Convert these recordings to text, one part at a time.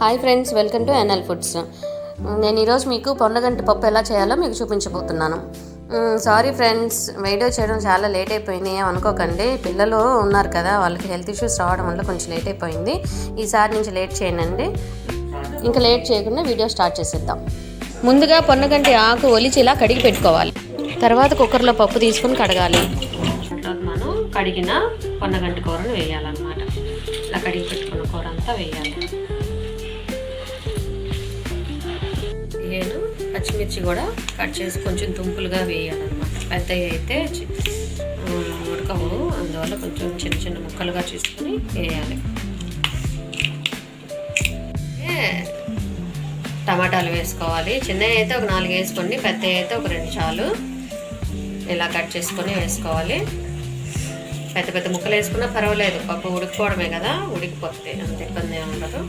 Hi friends welcome to NL foods. నేను ఈరోజు మీకు పొన్నగంటి పప్పు ఎలా చేయాలో మీకు చూపించబోతున్నాను. సారీ ఫ్రెండ్స్ వీడియో చేయడం చాలా లేట్ అయిపోయింది. అనుకోకండి పిల్లలు ఉన్నారు కదా వాళ్ళకి హెల్త్ ఇష్యూస్ రావడం వల్ల కొంచెం లేట్ అయిపోయింది. ఈసారి నుంచి లేట్ చేయనండి. ఇంకా లేట్ చేయకుండా వీడియో స్టార్ట్ చేసేద్దాం. ముందుగా పొన్నగంటి ఆకు ఒలిచి ఇలా కడిగి పెట్టుకోవాలి. తర్వాత కుక్కర్లో పప్పు తీసుకొని కడగాలి. మనం కడిగిన పొన్నగంటి కూరను వేయాలన్నమాట. ఇలా కడిగి పెట్టుకున్న కూర అంతా వేయాలి. పచ్చిమిర్చి కూడా కట్ చేసి కొంచెం తుంపులుగా వేయాలన్నమాట. పెద్దవి అయితే ఉడకవు అందువల్ల కొంచెం చిన్న చిన్న ముక్కలుగా చేసుకుని వేయాలి. ఏ, టమాటాలు వేసుకోవాలి. చిన్నవి అయితే ఒక నాలుగు వేసుకోండి పెద్దవి అయితే ఒక రెండు చాలు. ఇలా కట్ చేసుకొని వేసుకోవాలి. పెద్ద పెద్ద ముక్కలు వేసుకున్నా పర్వాలేదు పప్పు ఉడికిపోవడమే కదా ఉడికిపోతుంది అంత ఇబ్బంది ఏమి ఉండదు.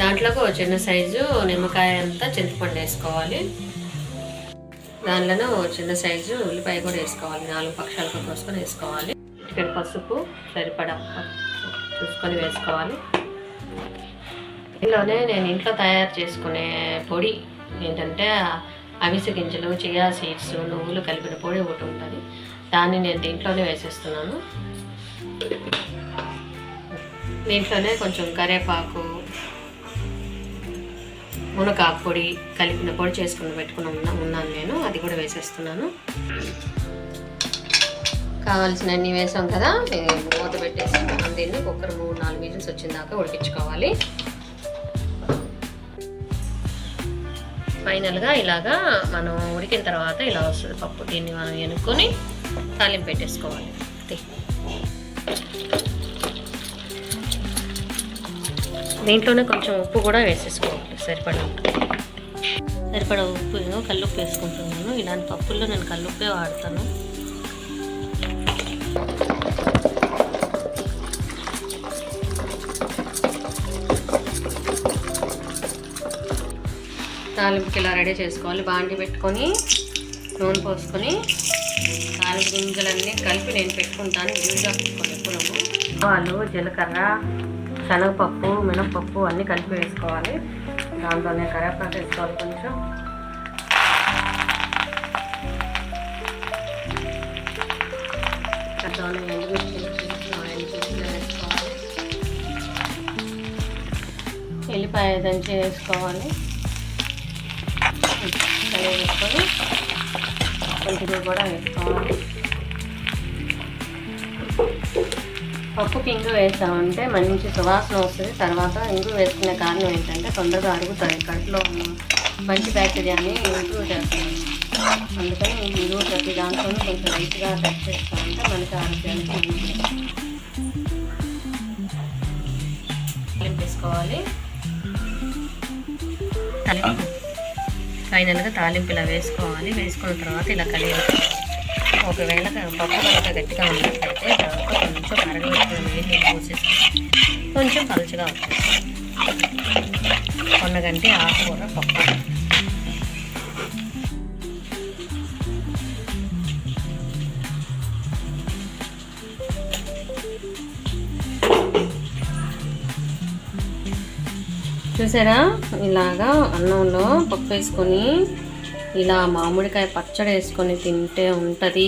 దాంట్లోకి ఒక చిన్న సైజు నిమ్మకాయ అంతా చింతపండు వేసుకోవాలి. దానిలోనే ఒక చిన్న సైజు ఉల్లిపాయ కూడా వేసుకోవాలి. నాలుగు పక్షాలకు కోసుకొని వేసుకోవాలి. ఇక్కడ పసుపు సరిపడా చూసుకొని వేసుకోవాలి. ఇందులోనే నేను ఇంట్లో తయారు చేసుకునే పొడి ఏంటంటే అవిసె గింజలు చియా సీడ్స్ నువ్వులు కలిపిన పొడి ఒకటి ఉంటుంది. దాన్ని నేను దీంట్లోనే వేసేస్తున్నాను. దీంట్లోనే కొంచెం కరివేపాకు మునగాకు పొడి కలిపిన పొడి చేసుకుని పెట్టుకుని ఉన్నా ఉన్నాను నేను. అది కూడా వేసేస్తున్నాను. కావాల్సినన్ని వేసాం కదా. మూత పెట్టేసి మనం దీన్ని కుక్కర్ మూడు నాలుగు విజిల్స్ వచ్చిన దాకా ఉడికించుకోవాలి. ఫైనల్గా ఇలాగా మనం ఉడికిన తర్వాత ఇలా వస్తుంది పప్పు. దీన్ని మనం ఎనుక్కొని తాలింపు పెట్టేసుకోవాలి. అంతే. దీంట్లోనే కొంచెం ఉప్పు కూడా వేసేసుకోవాలి. సరిపడ సరిపడ ఉప్పు కల్లుప్పు వేసుకుంటున్నాను. ఇలాంటి పప్పుల్లో నేను కల్లుప్పే వాడతాను. తాలింపుకి ఇలా రెడీ చేసుకోవాలి. బాండి పెట్టుకొని నూనె పోసుకొని తాలింపు గింజలన్నీ కలిపి నేను పెట్టుకుంటాను. విడిగా పెట్టుకొని ఎప్పుడు ఆలు జీలకర్ర శనగపప్పు మినపప్పు అన్నీ కలిపి వేసుకోవాలి. దాంట్లోనే కరివేపాకు వేసుకోవాలి కొంచెం. దాంట్లో ఎండుమిర్చి ఎండుమిర్చి వేసుకోవాలి. ఎల్లిపాయ దంచి వేసుకోవాలి. వేసుకొని కొంచెం కూడా వేసుకోవాలి. పప్పుకి ఇంగు వేసామంటే మంచి సువాసన వస్తుంది. తర్వాత ఇంగు వేసుకునే కారణం ఏంటంటే తొందరగా అరుగుతుంది కడుపులో ఉన్న మంచి బ్యాక్టీరియాని ఇంప్రూవ్ చేస్తుంది అందుకని ఇంగు ప్రతి దాంట్లో కొంచెం లైట్గా టచ్ చేస్తామంటే మనకి ఆరోగ్యానికి మంచిది. తాలింపు ఫైనల్గా తాలింపు ఇలా వేసుకోవాలి. వేసుకున్న తర్వాత ఇలా కలిగి ఒకవేళ పప్పు కనుక గట్టిగా ఉన్నట్లయితే దాంట్లో కొంచెం అరగబెట్టుకుని వేడి నీళ్ళు పోసేసి కొంచెం పలుచగా అవుతుంది. కొన్నగంటే ఆకుకూర పప్పు. చూసారా? ఇలాగా అన్నంలో పప్పు వేసుకొని ఇలా మామిడికాయ పచ్చడి వేసుకొని తింటే ఉంటుంది.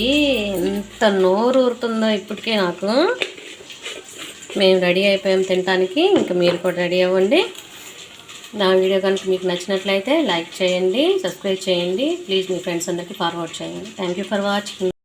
ఎంత నోరు ఊరుతుందో ఇప్పటికే నాకు. మేము రెడీ అయిపోయాం తినడానికి ఇంకా మీరు కూడా రెడీ అవ్వండి. నా వీడియో కనుక మీకు నచ్చినట్లయితే లైక్ చేయండి సబ్స్క్రైబ్ చేయండి. ప్లీజ్ మీ ఫ్రెండ్స్ అందరికీ ఫార్వర్డ్ చేయండి. Thank you for watching